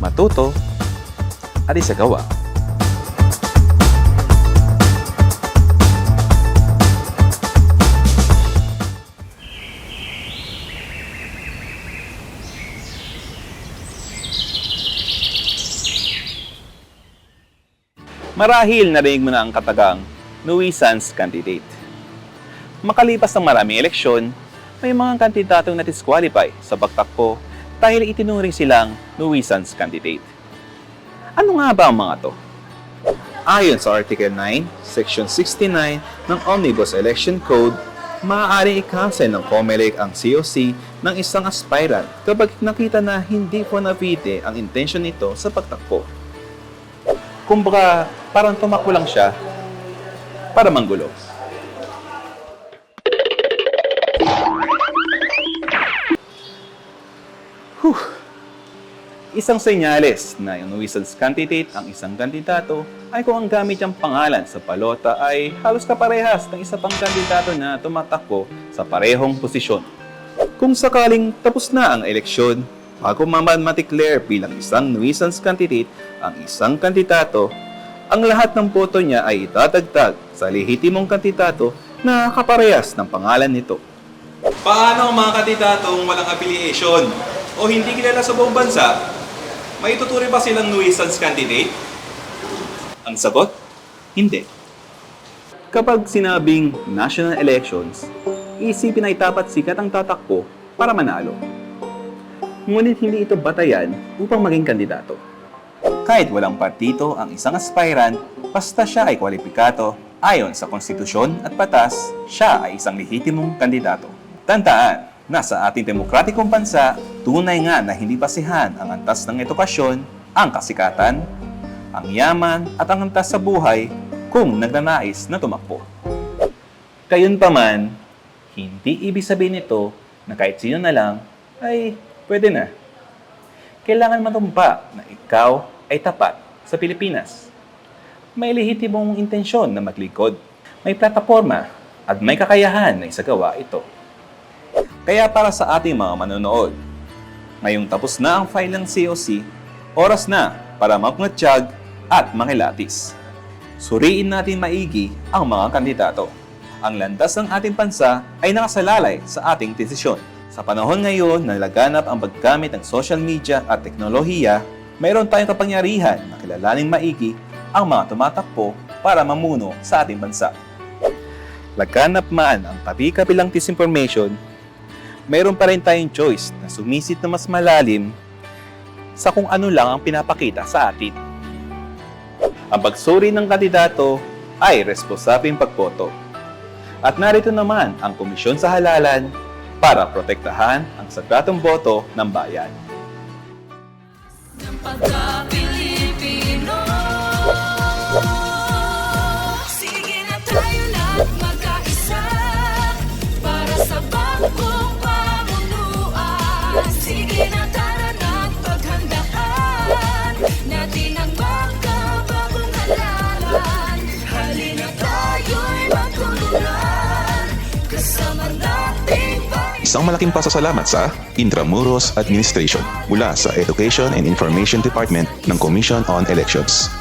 matuto, at isagawa. Marahil narinig mo na ang katagang nuisance candidate. Makalipas ng maraming eleksyon, may mga kandidatong na-disqualify sa pagtakbo dahil itinuring silang nuisance candidate. Ano nga ba ang mga to? Ayon sa Article 9, Section 69 ng Omnibus Election Code, maaaring i-cancel ng COMELEC ang COC ng isang aspirant kapag nakita na hindi bona fide ang intensyon nito sa pagtakbo. Kumbaga, parang tumakbo lang siya para manggulo. Whew. Isang senyales na nuisance candidate ang isang kandidato ay kung ang gamit niyang pangalan sa palota ay halos kaparehas ng isa pang kandidato na tumatakbo sa parehong posisyon. Kung sakaling tapos na ang eleksyon, bago maman matikler bilang isang nuisance candidate ang isang kandidato, ang lahat ng boto niya ay itatagtag sa lehitimong kandidato na kaparehas ng pangalan nito. Paano ang mga kandidatong walang affiliation o hindi kilala sa buong bansa? May tuturing ba silang nuisance candidate? Ang sagot, hindi. Kapag sinabing national elections, isipin ay dapat sikat ang tatakbo para manalo. Ngunit hindi ito batayan upang maging kandidato. Kahit walang partito ang isang aspirant, basta siya ay kwalipikato, ayon sa konstitusyon at batas, siya ay isang lehitimong kandidato. Tandaan, nasa ating demokratikong bansa, tunay nga na hindi basihan ang antas ng edukasyon, ang kasikatan, ang yaman at ang antas sa buhay kung nagnanais na tumakbo. Gayunpaman, hindi ibig sabihin nito na kahit sino na lang ay pwede na. Kailangan matumpa na ikaw ay tapat sa Pilipinas. May lehitimong intensyon na maglingkod, may plataforma at may kakayahan na isagawa ito. Kaya para sa ating mga manonood, ngayong tapos na ang file ng COC, oras na para magmatsyag at makilatis. Suriin natin maigi ang mga kandidato. Ang landas ng ating bansa ay nakasalalay sa ating desisyon. Sa panahon ngayon na laganap ang paggamit ng social media at teknolohiya, mayroon tayong kapangyarihan na kilalaning maigi ang mga tumatakbo para mamuno sa ating bansa. Laganap man ang tabi-kabilang disinformation, mayroon pa rin tayong choice na sumisit na mas malalim sa kung ano lang ang pinapakita sa atin. Ang pagsuri ng kandidato ay responsabling pagboto. At narito naman ang komisyon sa halalan para protektahan ang sagratong boto ng bayan. Pagka-Pilipino Isang malaking pasasalamat sa Intramuros Administration mula sa Education and Information Department ng Commission on Elections.